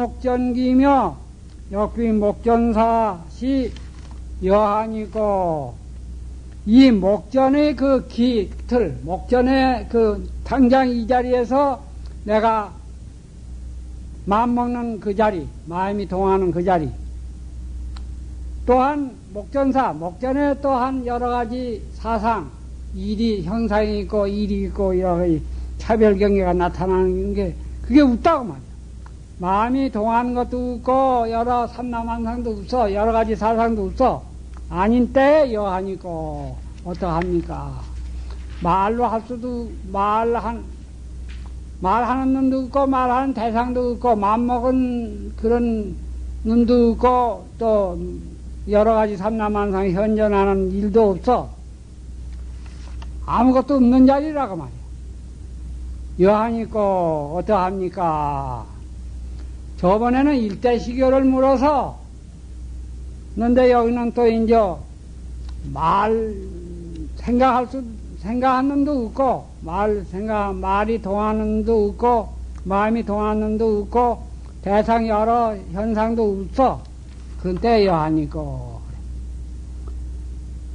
목전기며 역비 목전사시 여한이고 이 목전의 그 기틀, 목전의 그 당장 이 자리에서 내가 마음 먹는 그 자리, 마음이 동하는 그 자리. 또한 목전사, 목전에 또한 여러 가지 사상, 일이, 형상이 있고, 일이 있고, 여러 가지 차별 경계가 나타나는 게, 그게 없다고 말이야. 마음이 동하는 것도 없고, 여러 삼남한상도 없어, 여러 가지 사상도 없어. 아닌 때에 여하니고, 어떡합니까? 말로 할 수도, 말한, 말하는 눈도 없고, 말하는 대상도 없고, 마음먹은 그런 눈도 없고, 또, 여러 가지 삼남한상 현존하는 일도 없어. 아무것도 없는 자리라고 말이야. 여하니까 어떠합니까? 저번에는 일대시교를 물어서 근데 여기는 또 이제 말 생각할 수 생각하는 도 없고 말 생각 말이 동하는 도 없고 마음이 동하는 도 없고 대상 여러 현상도 없어. 그때 여하니까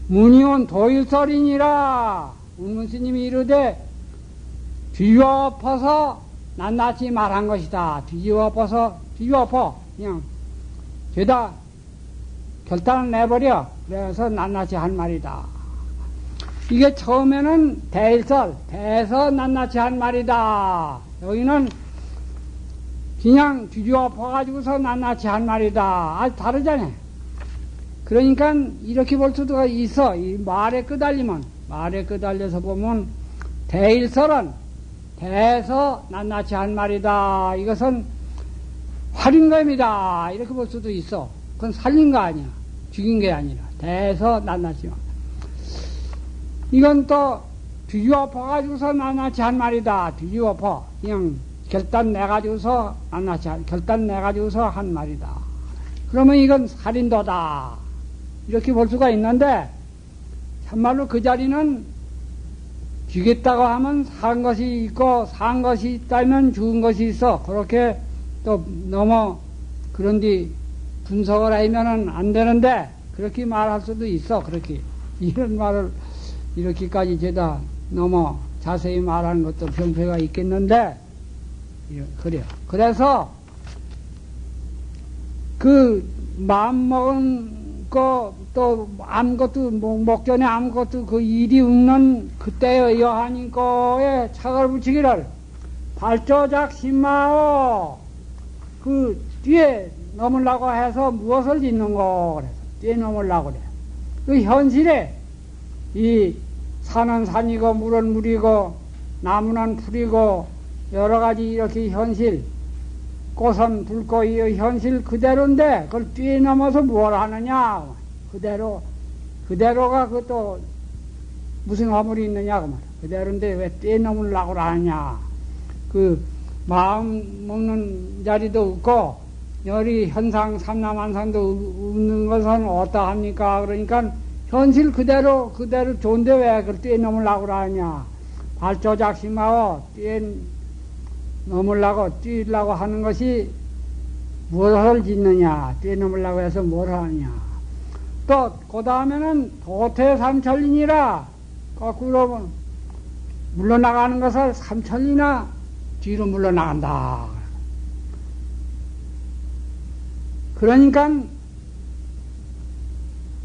문이온 도일설이니라. 운문스님이 이르되 뒤집어 엎어서 낱낱이 말한 것이다. 뒤집어 엎어서 뒤집어 엎어 그냥 죄다 결단을 내버려 그래서 낱낱이 한 말이다. 이게 처음에는 대일설 대서 낱낱이 한 말이다. 여기는 그냥 뒤집어 엎어가지고서 낱낱이 한 말이다. 아주 다르잖아요. 그러니까 이렇게 볼 수도 있어. 이 말에 끄달리면 말에 끄달려서 보면 대일설은 대서 낱낱이 한 말이다. 이것은 활인 겁니다. 이렇게 볼 수도 있어. 그건 살린 거 아니야. 죽인 게 아니라 대서 낱낱이. 이건 또 뒤집어 퍼가지고서 낱낱이 한 말이다. 뒤집어 퍼. 그냥 결단 내가지고서 낱낱이 한, 결단 내가지고서 한 말이다. 그러면 이건 살인도다. 이렇게 볼 수가 있는데 참말로 그 자리는 죽였다고 하면 산 것이 있고 산 것이 있다면 죽은 것이 있어. 그렇게 또 너무 그런뒤 분석을 하면은 안 되는데 그렇게 말할 수도 있어. 그렇게 이런 말을 이렇게까지 제다 너무 자세히 말하는 것도 병폐가 있겠는데 그래요. 그래서 그 마음 먹은 또 아무것도 목전에 아무것도 그 일이 없는 그때의 여한인 거에 착을 붙이기를 발조작 심마오. 그 뒤에 넘으려고 해서 무엇을 짓는 거 그래서 뒤에 넘으려고 그래. 그 현실에 이 산은 산이고 물은 물이고 나무는 풀이고 여러 가지 이렇게 현실 꽃은 불고 이 현실 그대로인데 그걸 뛰어넘어서 뭘 하느냐? 그대로 그대로가 그것도 무슨 화물이 있느냐 그 말이야. 그대로인데 왜 뛰어넘으려고 하느냐? 그 마음 먹는 자리도 없고 열이 현상 삼남한상도 없는 것은 어떠합니까? 그러니까 현실 그대로 그대로 좋은데 왜 그걸 뛰어넘으려고 하느냐? 발조작심하고 뛰어 넘으려고 뛰려고 하는 것이 무엇을 짓느냐 뛰어넘으려고 해서 뭘 하느냐. 또 그 다음에는 도태삼천리니라. 거꾸로 물러나가는 것을 삼천리나 뒤로 물러나간다. 그러니까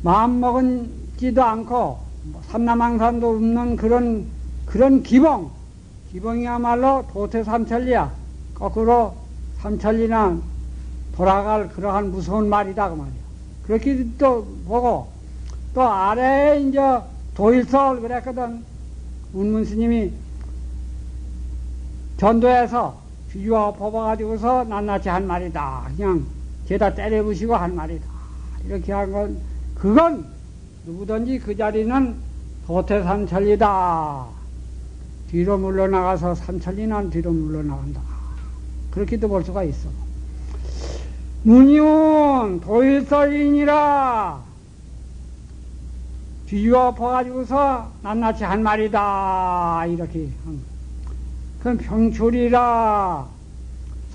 마음먹은지도 않고 삼남항산도 없는 그런 그런 기봉 기봉이야말로 도태삼천리야. 거꾸로 삼천리나 돌아갈 그러한 무서운 말이다 그 말이야. 그렇게 또 보고 또 아래에 이제 도일설 그랬거든. 운문 스님이 전도해서 주주와 뽑아가지고서 낱낱이 한 말이다. 그냥 죄다 때려부시고 한 말이다. 이렇게 한 건, 그건 누구든지 그 자리는 도태삼천리다. 뒤로 물러나가서 삼천리난 뒤로 물러나간다. 그렇게도 볼 수가 있어. 문이온 도일설이니라 뒤집어 퍼가지고서 낱낱이 한 말이다. 이렇게. 그건 병출이라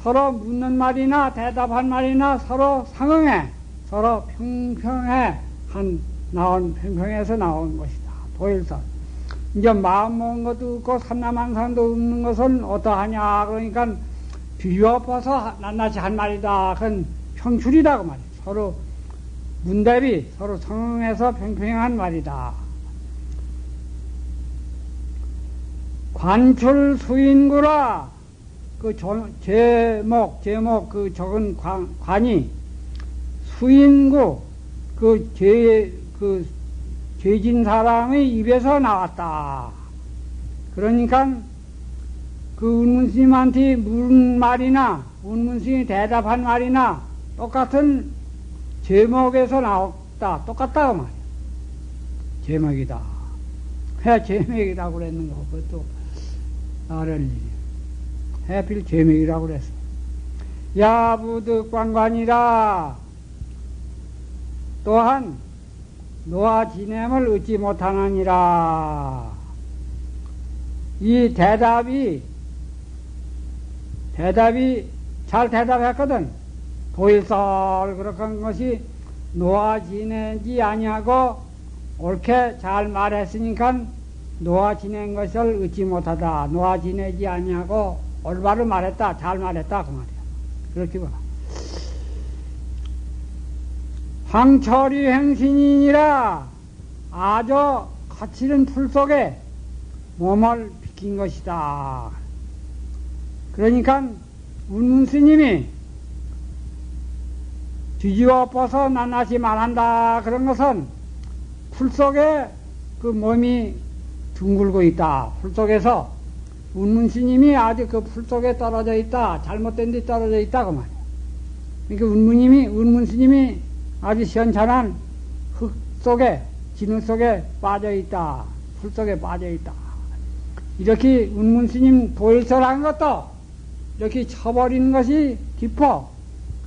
서로 묻는 말이나 대답한 말이나 서로 상응해, 서로 평평해, 한, 나온, 평평해서 나온 것이다. 도일선. 이제 마음 먹은 것도 없고 삼남한상도 없는 것은 어떠하냐. 그러니까 뒤엎어서 낱낱이 한 말이다. 그건 평출이다. 그 말이야. 서로 문대비, 서로 성응해서 평평한 말이다. 관출 수인구라 그 조, 제목 제목 그 적은 관, 관이 수인구 그죄그 죄진 사람의 입에서 나왔다. 그러니까 그 운문스님한테 물은 말이나 운문스님이 대답한 말이나 똑같은 제목에서 나왔다. 똑같다 그 말이야. 제목이다. 왜 제목이라고 그랬는가 그것도 나를 일이야. 해필 제목이라고 그랬어. 야부득 관관이라 또한 노아 지냄을 얻지 못하느니라. 이 대답이, 대답이 잘 대답했거든. 도일설 그렇게 한 것이 노아 지내지 아니하고 옳게 잘 말했으니까 노아 지낸 것을 얻지 못하다. 노아 지내지 아니하고 올바로 말했다. 잘 말했다. 그 말이야. 그렇게 봐. 황철이 행신이니라 아주 거칠은 풀 속에 몸을 비킨 것이다. 그러니까 운문 스님이 뒤집어 엎어서 낱낱이 말한다. 그런 것은 풀 속에 그 몸이 둥글고 있다. 풀 속에서 운문 스님이 아주 그풀 속에 떨어져 있다. 잘못된 데 떨어져 있다. 그 말이야. 그러니까 운문님이, 운문 스님이 아주 시원찮은 흙 속에, 진흙 속에 빠져 있다. 풀 속에 빠져 있다. 이렇게 운문 스님 도일설한 것도 이렇게 쳐버리는 것이 깊어.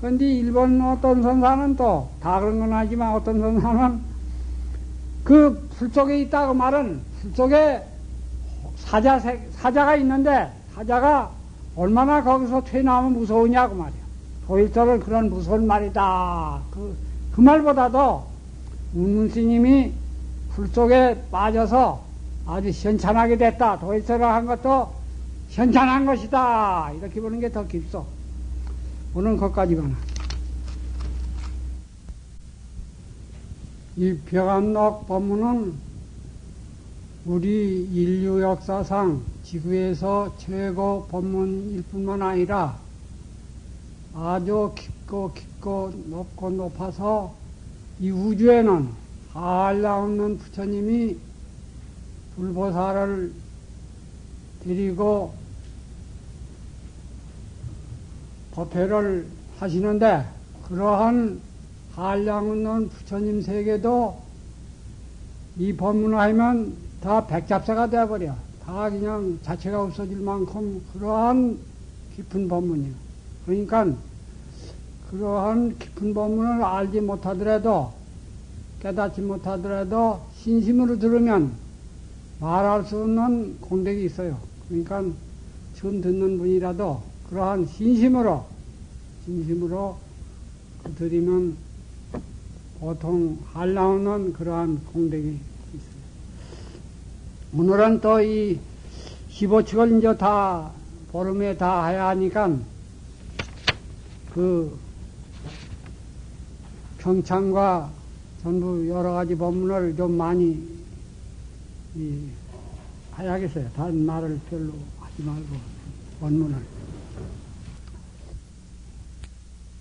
그런데 일본 어떤 선사는 또 다 그런 건 아니지만 어떤 선사는 그 풀 속에 있다고 말은 풀 속에 사자, 사자가 있는데 사자가 얼마나 거기서 튀어나오면 무서우냐고 말이야. 도일설은 그런 무서운 말이다. 그, 그 말보다도 운문 스님이 풀 속에 빠져서 아주 현찬하게 됐다. 도일설을 한 것도 현찬한 것이다. 이렇게 보는 게 더 깊소. 오늘 거기까지거나. 이 벽암록 법문은 우리 인류 역사상 지구에서 최고 법문일 뿐만 아니라 아주 깊 고 깊고 높고 높아서 이 우주에는 한라없는 부처님이 불보살을 데리고 법회를 하시는데 그러한 한량없는 부처님 세계도 이 법문을 하면 다 백잡사가 되어버려. 다 그냥 자체가 없어질 만큼 그러한 깊은 법문이요. 그러니까 그러한 깊은 법문을 알지 못하더라도 깨닫지 못하더라도 신심으로 들으면 말할 수 없는 공덕이 있어요. 그러니까 처음 듣는 분이라도 그러한 신심으로 진심으로 드리면 보통 한나오는 그러한 공덕이 있어요. 오늘은 또 이 15칙을 이제 다 보름에 다 해야 하니까 그 평창과 전부 여러 가지 법문을 좀 많이 이, 해야겠어요. 다른 말을 별로 하지 말고 원문을.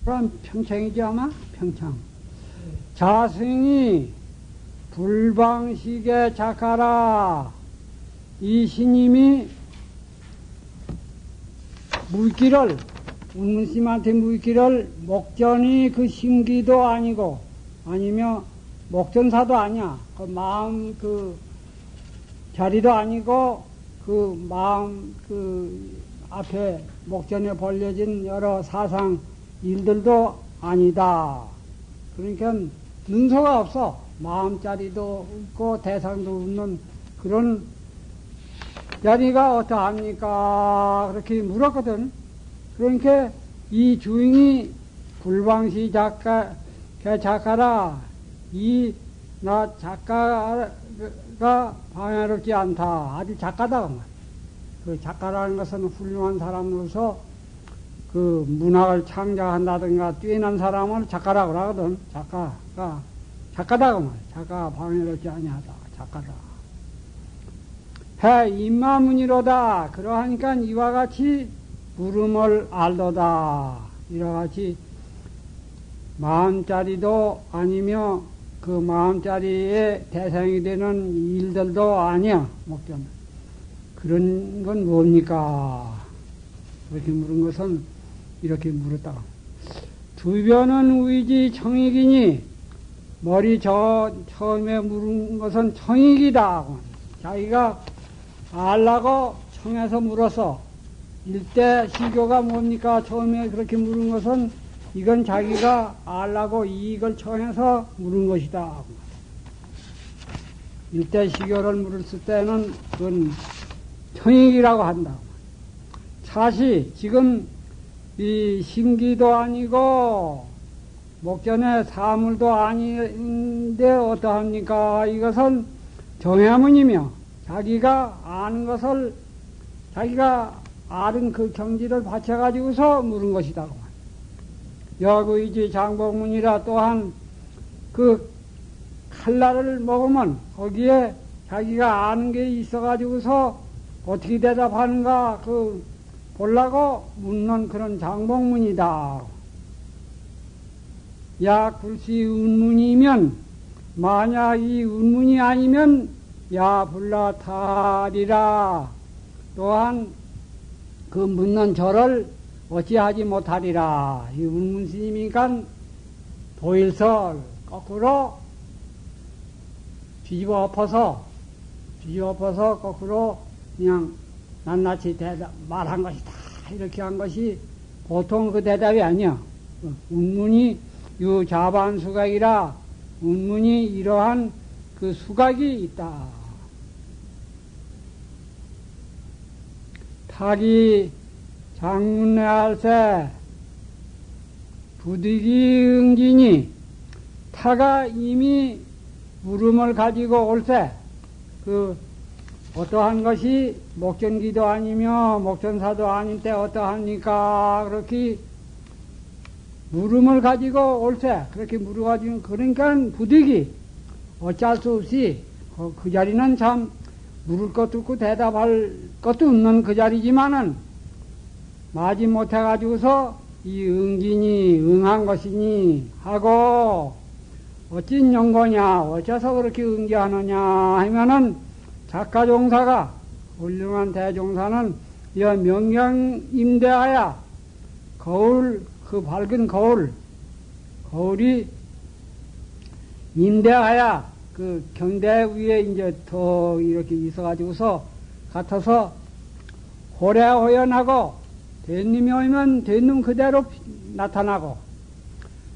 그럼 평창이지 아마? 평창. 자승이 불방식에 작하라. 이 신임이 물기를 운문심한테 물기를 목전이 그 심기도 아니고 아니면 목전사도 아니야. 그 마음 그 자리도 아니고 그 마음 그 앞에 목전에 벌려진 여러 사상 일들도 아니다. 그러니까 능소가 없어. 마음자리도 없고 대상도 없는 그런 자리가 어떠합니까? 그렇게 물었거든. 그러니까 이 주인이 불방시 작가, 개 작가라. 이, 나 작가가 방해롭지 않다. 아주 작가다. 그 작가라는 것은 훌륭한 사람으로서 그 문학을 창작한다든가 뛰어난 사람을 작가라고 하거든. 작가가, 작가다. 그 말. 작가가 방해롭지 아니하다. 작가다. 해 임마문이로다. 그러하니까 이와 같이 물음을 알도다. 이와 같이 마음자리도 아니며 그 마음자리의 대상이 되는 일들도 아니야. 목견. 그런 건 뭡니까? 그렇게 물은 것은 이렇게 물었다. 두변은 위지 청익이니 머리 저 처음에 물은 것은 청익이다. 자기가 알라고 청해서 물어서 일대 시교가 뭡니까? 처음에 그렇게 물은 것은 이건 자기가 알라고 이익을 청해서 물은 것이다. 일대 시교를 물었을 때는 그건 청익이라고 한다. 사실 지금 이 신기도 아니고 목전에 사물도 아닌데 어떠합니까? 이것은 정해문이며 자기가 아는 것을 자기가 아는 그 경지를 바쳐가지고서 물은 것이다. 여구이지 장복문이라 또한 그 칼날을 먹으면 거기에 자기가 아는 게 있어가지고서 어떻게 대답하는가 그 보려고 묻는 그런 장복문이다. 야 굴시 운문이면 만약 이 운문이 아니면 야 불라타리라 또한 그 묻는 저를 어찌하지 못하리라. 이 운문 스님이니까 도일설 거꾸로 뒤집어 엎어서 뒤집어 엎어서 거꾸로 그냥 낱낱이 대답 말한 것이 다. 이렇게 한 것이 보통 그 대답이 아니야. 운문이 유 자반 수각이라 운문이 이러한 그 수각이 있다. 타기 장문내 할세 부득이 응진이 타가 이미 물음을 가지고 올세 그 어떠한 것이 목전기도 아니며 목전사도 때 어떠합니까? 그렇게 물음을 가지고 올세 그렇게 물어가지고 그러니까 부득이 어쩔 수 없이 그, 그 자리는 참 물을 것도 없고 대답할 것도 없는 그 자리지만은 마지 못해가지고서 이 응진이 응한 것이니 하고 어찐 연고냐 어째서 그렇게 응기하느냐 하면은 작가 종사가 훌륭한 대종사는 이 명령 임대하야 거울 그 밝은 거울 거울이 임대하야 그 경대 위에 이제 더 이렇게 있어가지고서 같아서 호래호연하고 대님이 오면 대님 그대로 나타나고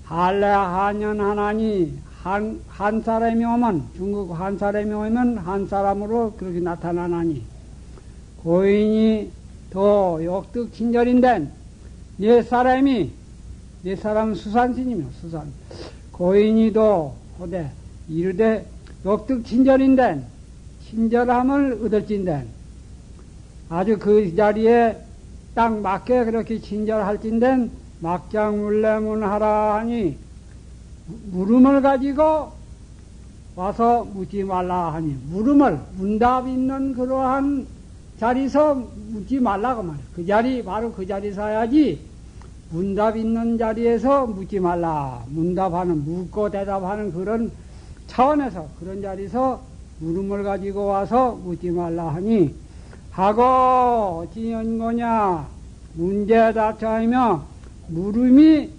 한래 한년 하나니 한, 한 사람이 오면 중국 한 사람이 오면 한 사람으로 그렇게 나타나나니 고인이 더 역득 친절인데 네 사람이 네 사람 수산신이며 수산. 고인이도 호대 이르되 역득 친절인데 친절함을 얻을진데 아주 그 자리에 딱 맞게 그렇게 친절할진된 막장 물레문 하라 하니 물음을 가지고 와서 묻지 말라 하니 물음을 문답 있는 그러한 자리서 묻지 말라고 말이야. 그 자리 바로 그 자리서 야지 문답 있는 자리에서 묻지 말라. 문답하는 묻고 대답하는 그런 차원에서 그런 자리에서 물음을 가지고 와서 묻지 말라 하니 하고 어찌연 거냐? 문제 답자하며 물음이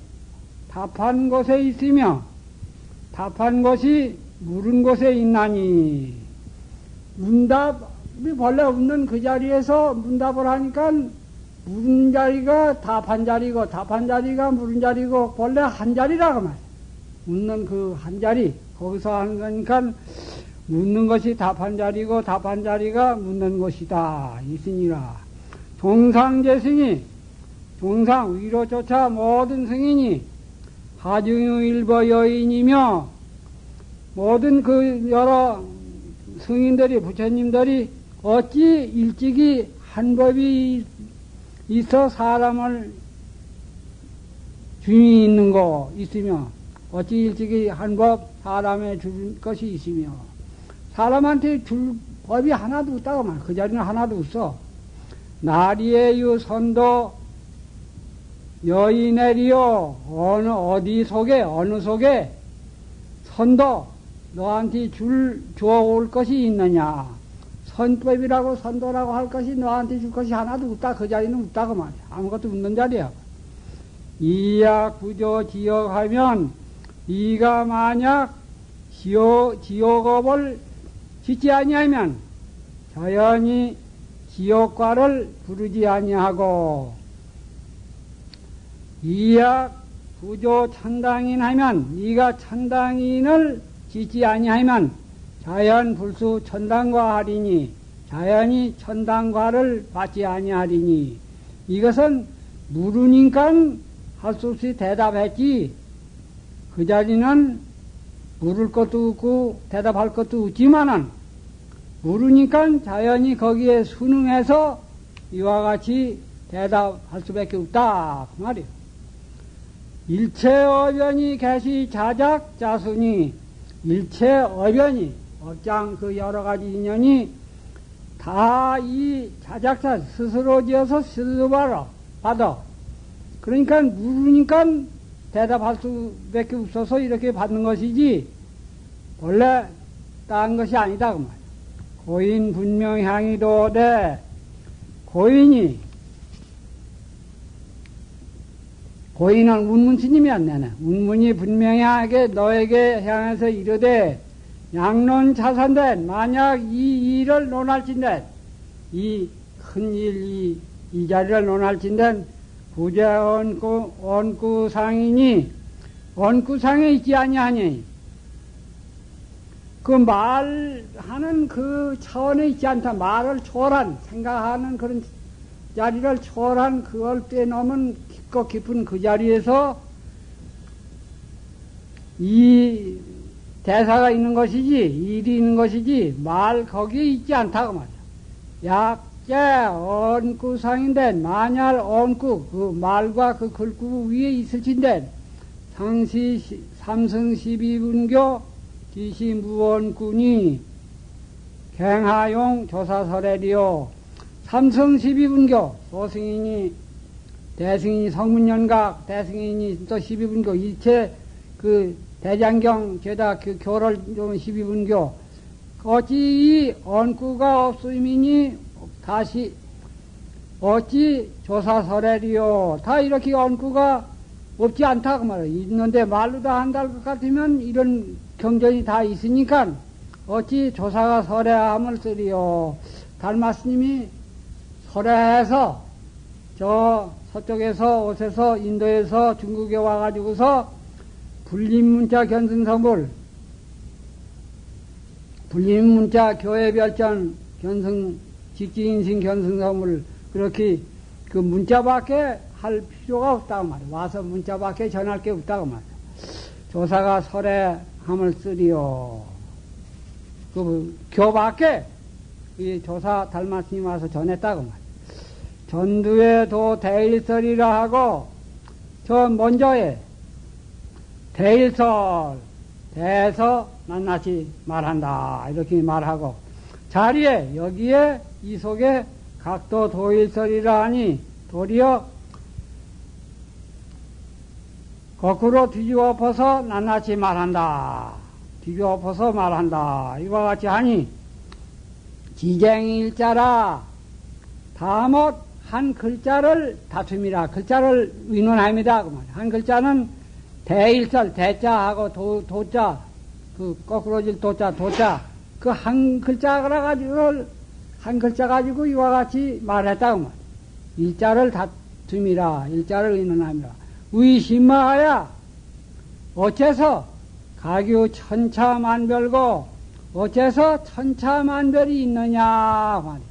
답한 곳에 있으며 답한 것이 물은 곳에 있나니. 문답이 본래 없는 그 자리에서 문답을 하니까 물은 자리가 답한 자리고 답한 자리가 물은 자리고 본래 한 자리라고 말이야. 묻는 그 한 자리 거기서 하는 거니까 묻는 것이 답한 자리고 답한 자리가 묻는 것이다. 있으니라. 종상재승이 중상 위로조차 모든 승인이 하중유 일버 여인이며 모든 그 여러 승인들이 부처님들이 어찌 일찍이 한 법이 있어 사람을 주인이 있는 거 있으며 어찌 일찍이 한법 사람에 줄 것이 있으며 사람한테 줄 법이 하나도 없다고 말. 그 자리는 하나도 없어. 나리에유 선도 여인애리요 어느 어디 속에 어느 속에 선도 너한테 줄 주어올 것이 있느냐 선법이라고 선도라고 할 것이 너한테 줄 것이 하나도 없다 그 자리는 없다고 말이야 아무것도 없는 자리야 이야 구조 지역하면 네가 만약 지옥 지옥업을 짓지 아니하면 자연히 지옥과를 부르지 아니하고 이약 구조 천당인 하면 네가 천당인을 짓지 아니하면 자연 불수 천당과 하리니 자연이 천당과를 받지 아니하리니 이것은 물으니까 할수 없이 대답했지 그 자리는 물을 것도 없고 대답할 것도 없지만은 물으니까 자연히 거기에 순응해서 이와 같이 대답할 수밖에 없다 그 말이에요. 일체 어변이 계시 자작 자순이 일체 어변이 업장 그 여러 가지 인연이 다 이 자작자 스스로 지어서 스스로. 받아. 그러니까 물으니까 대답할 수밖에 없어서 이렇게 받는 것이지 원래 딴 것이 아니다 그 말. 고인 분명 향이도되 고인이 고인은 운문 스님이었네. 운문이 분명하게 너에게 향해서 이르되 양론 자산된 만약 이 일을 논할진된 이 큰 일, 이, 이 자리를 논할진된 부재 원구, 원구상이니 원구상에 있지 아니하니 그 말하는 그 차원에 있지 않다. 말을 초월한 생각하는 그런 자리를 초월한 그걸 뛰넘은 깊고 깊은 그 자리에서 이 대사가 있는 것이지 일이 있는 것이지 말 거기에 있지 않다고 말이야. 약 재 언구상인데 만약 언구 그 말과 그 글구 위에 있을진데 상시 삼성 십이분교 기시 무원군이 갱하용 조사설에리요. 삼성 십이분교 소승인이 대승인이 성문연각 대승인이 또 십이분교 일체 그 대장경 죄다 그 교를 좀 십이분교. 어찌 이 언구가 없으이니 다시 어찌 조사설에리요? 다 이렇게 언구가 없지 않다 그 말이야 있는데 말로 다 한달 것 같으면 이런 경전이 다 있으니까 어찌 조사가 설해함을 쓰리요? 달마스님이 설해해서 저 서쪽에서 오셔서 인도에서 중국에 와가지고서 불림문자 견승성불 불림문자 교회별전 견승 직지인신 견승성불 그렇게 그 문자밖에 할 필요가 없다고 말이야. 와서 문자밖에 전할 게 없다고 말이야. 조사가 설해함을 쓰리요. 그 교밖에 이 조사 달마스님 와서 전했다고 말이야. 전두에도 대일설이라 하고 저 먼저에 대일설 대서 낱낱이 말한다 이렇게 말하고 자리에 여기에 이 속에 각도 도일설이라 하니 도리어 거꾸로 뒤집어 엎어서 낱낱이 말한다. 뒤집어 엎어서 말한다. 이와 같이 하니 지쟁일자라 다못 한 글자를 다툼이라 글자를 의논합니다. 그한 글자는 대일설 대자하고 도, 도자 그 거꾸로질 도자 도자 그 한 글자 가지고 한 글자 가지고 이와 같이 말했다고 말. 일자를 다툼이라 일자를 의논합니다. 위심마야 어째서 가교 천차만별고 어째서 천차만별이 있느냐 말이야.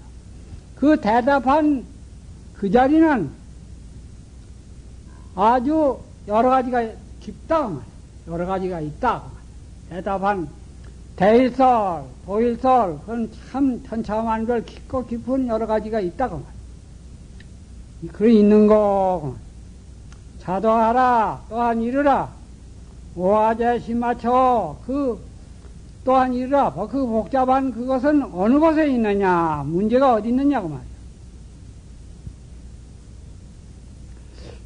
그 대답한 그 자리는 아주 여러 가지가 깊다. 그 말이야. 여러 가지가 있다. 그 대답한 대일설, 도일설, 그건 참 천차만별 깊고 깊은 여러 가지가 있다. 그. 그 있는 거. 자도하라, 또한 이르라. 오화제 심맞춰, 그, 또한 이르라. 그 복잡한 그것은 어느 곳에 있느냐? 문제가 어디 있느냐고 그 말이야.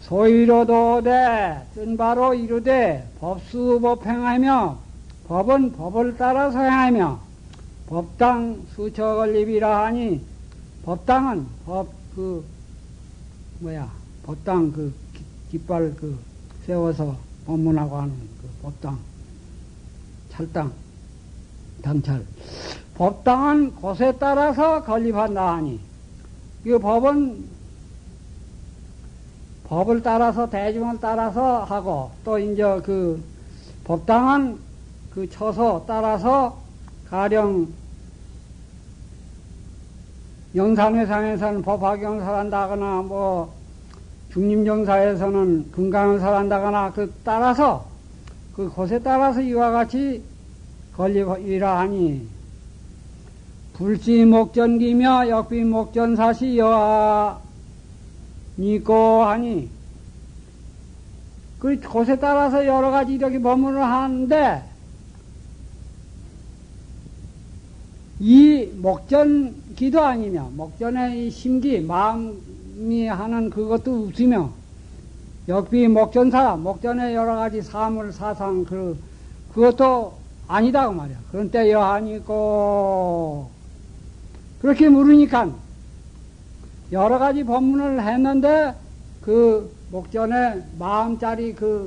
소위로도되 쓴바로 이르되 법수법행하며 법은 법을 따라서 행하며 법당 수처걸립이라 하니 법당은 법 그 뭐야? 법당 그 깃발 그 세워서 법문하고 하는 그 법당 찰당 당찰. 법당은 곳에 따라서 건립한다 하니 이 법은 법을 따라서 대중을 따라서 하고 또 이제 그 법당은 그 처소 따라서 가령 영산회상에서는 법화경을 한다거나 뭐 중림정사에서는 금강을 설한다거나 그 따라서 그 곳에 따라서 이와 같이 건립이라 하니 불시 목전기며 역비 목전사시 여하 니고 하니 그 곳에 따라서 여러 가지 이렇게 법문을 하는데 이 목전 기도 아니며 목전의 심기 마음이 하는 그것도 없으며 역비 목전사 목전의 여러 가지 사물 사상 그 그것도 아니다 그 말이야. 그런 때 여하니고 그렇게 물으니까 여러 가지 법문을 했는데 그 목전에 마음짜리 그도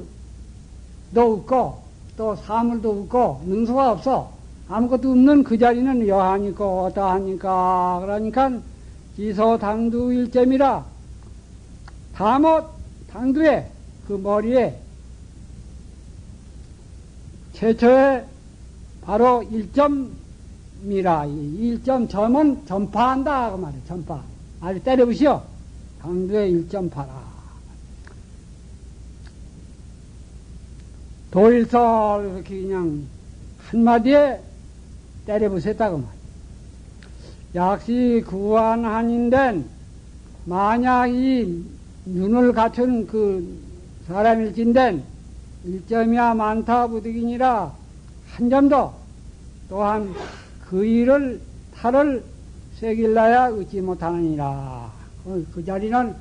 없고 또 사물도 없고 능수가 없어 아무것도 없는 그 자리는 여하니까 어떠하니까? 그러니까 지소 당두 일점이라. 다못 당두에 그 머리에 최초에 바로 일점이라. 일점 점은 전파한다. 그 말이야 전파. 아주 때려부시오. 강도의 1.8아. 도일설 이렇게 그냥 한마디에 때려부셨다고 말. 약시 구한한인된 만약 이 눈을 갖춘 그 사람일진된 일점이야 많다 부득이니라 한 점도 또한 그 일을 탈을 새길라야 얻지 못하느니라. 그, 그 자리는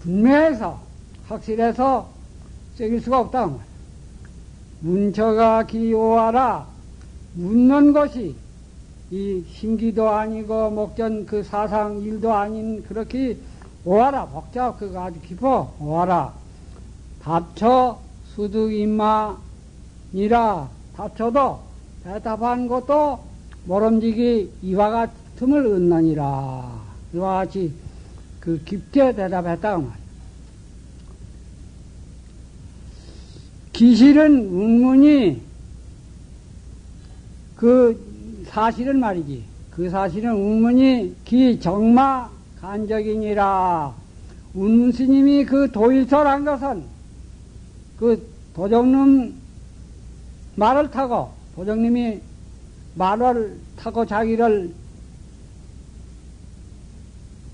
분명해서, 확실해서 새길 수가 없다. 그 문처가 기오하라. 묻는 것이 이 심기도 아니고 목전 그 사상 일도 아닌 그렇게 오하라. 복잡, 그거 아주 깊어. 오하라. 답처 수득 임마니라. 답처도 대답한 것도 모름지기 이와 같 틈을 얻나니라. 이와 같이 그 깊게 대답했다고 말이야. 기실은 운문이 그 사실은 말이지. 그 사실은 운문이 기 정마 간적이니라. 운문 스님이 그 도일설한 것은 그 도정님 말을 타고 도정님이 말을 타고 자기를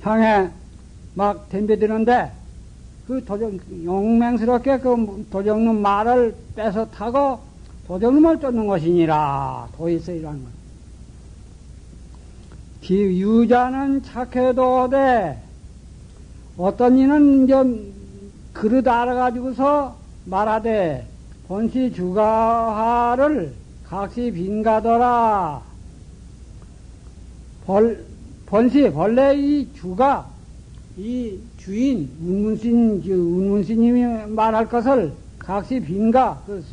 향해 막 덤벼드는데 그 도정, 용맹스럽게 그 도정놈 말을 뺏어 타고 도정놈을 쫓는 것이니라. 도의서이라는 것. 유자는 착해도 돼. 어떤 이는 이제 그릇 알아가지고서 말하되 본시 주가화를 각시 빈가더라. 벌, 번시, 본래 이 주가, 이 주인, 운문신, 운문신님이 말할 것을 각시 빈가, 그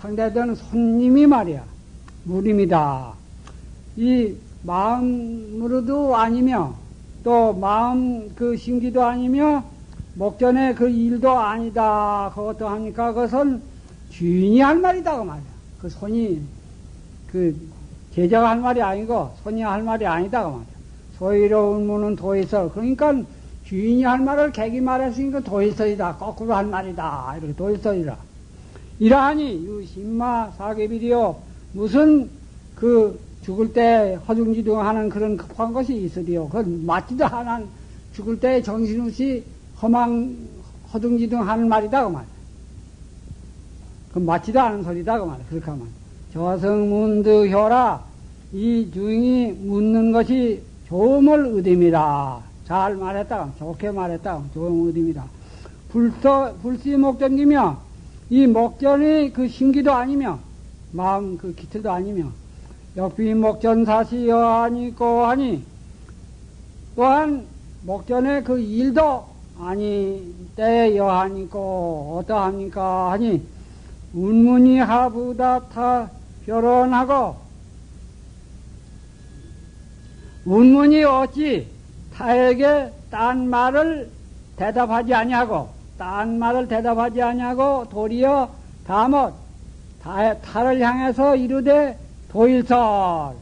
상대되는 손님이 말이야. 무림이다. 이 마음으로도 아니며, 또 마음 그 심기도 아니며, 목전의 그 일도 아니다. 그것도 하니까 그것은 주인이 할 말이다. 그 말이야. 그 손이, 그 제자가 할 말이 아니고 손이 할 말이 아니다 그 말이야. 소위로운 문은 도에서 그러니까 주인이 할 말을 객이 말했으니까 도일설이다. 거꾸로 할 말이다. 이렇게 도일설이라. 이러하니 유신마 사계비리요 무슨 그 죽을 때 허둥지둥하는 그런 급한 것이 있으리요. 그건 맞지도 않은 죽을 때 정신없이 허망 허둥지둥하는 말이다 그 말. 그 맞지도 않은 소리다 그 말. 그렇게 하면 저승문득효라 이 중이 묻는 것이 좋음을 의심이다. 잘 말했다. 좋게 말했다. 좋은 의심이다. 불서 불시 목전이며 이 목전이 그 신기도 아니며 마음 그 기틀도 아니며 역비 목전 사시 여하니 고 하니 또한 목전의 그 일도 아니 때 여하니고 어떠합니까 하니 운문이 하부다 타 결혼하고 운문이 어찌 타에게 딴 말을 대답하지 아니하고 딴 말을 대답하지 아니하고 도리어 다못 타를 향해서 이르되 도일설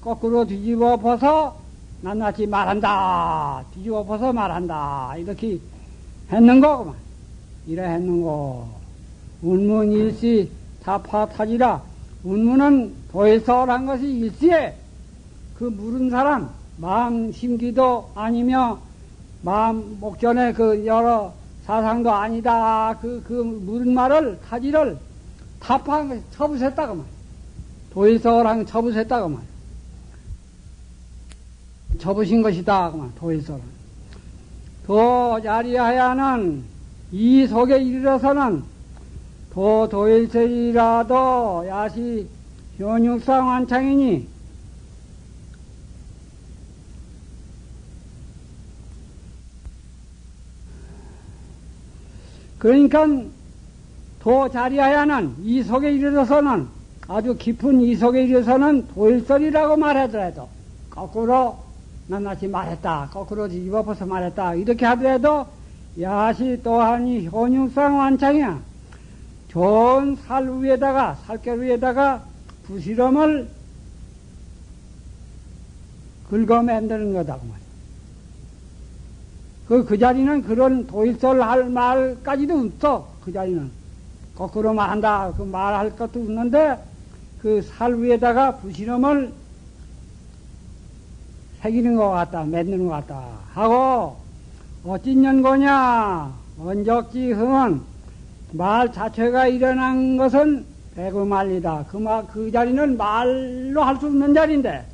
거꾸로 뒤집어 벗어 낱낱이 말한다. 뒤집어 벗어 말한다. 이렇게 했는 거구만. 이래 했는 거. 운문 일시 타파타지라. 운문은 도일설한 것이 일시에 그 물은 사람 마음 심기도 아니며 마음 목전에 그 여러 사상도 아니다. 그, 그 물은 말을, 타지를 타파한 것이 처부했다고 말. 도일설한 처부했다고 말. 처부신 것이다. 그 말. 도일설은. 도 자리하야는 이 속에 이르러서는 도 도일설이라도 야시 현육상 완창이니 그러니까 도 자리하야는 이 속에 이르러서는 아주 깊은 이 속에 이르러서는 도일설이라고 말하더라도 거꾸로 낱낱이 말했다. 거꾸로 입어서 말했다. 이렇게 하더라도 야시 또한이 현육상 완창이야. 좋은 살 위에다가 살결 위에다가 부실험을 긁어 만드는 거다 그 말이야. 그, 그 자리는 그런 도일설 할 말까지도 없어. 그 자리는. 거꾸로 말한다. 그 말할 것도 없는데, 그 살 위에다가 부실험을 새기는 것 같다. 맺는 것 같다. 하고, 어찐 연고냐? 언적지 흥은 말 자체가 일어난 것은 배그 말이다. 그 말, 그 자리는 말로 할 수 없는 자리인데,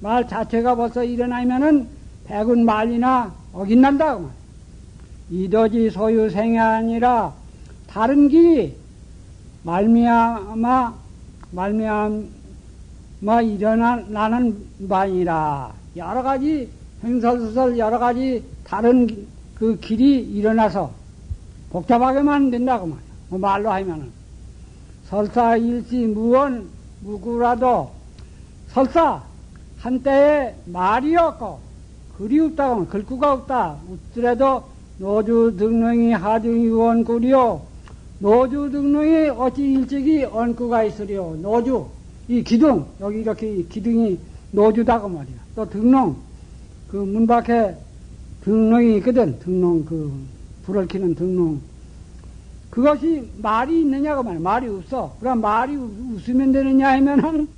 말 자체가 벌써 일어나면은 백은 말이나 어긴난다. 그 이도지 소유생이 아니라 다른 길이 말미암아 말미암아 일어나는 바니라 여러 가지 행설수설 여러 가지 다른 그 길이 일어나서 복잡하게만 된다고 말이야. 뭐 말로 하면은 설사 일시 무언 무구라도 설사 한때에 말이 었고 없다고 하면 글구가 없다. 웃더라도 노주 등릉이 하중이 원구리요. 노주 등릉이 어찌 일찍이 언구가 있으리요. 노주, 이 기둥, 여기 이렇게 기둥이 노주다고 말이야. 또 등릉, 그문 밖에 등릉이 있거든. 등릉, 그, 불을 켜는 등릉. 그것이 말이 있느냐고 말이야. 말이 없어. 그럼 말이 웃으면 되느냐 하면은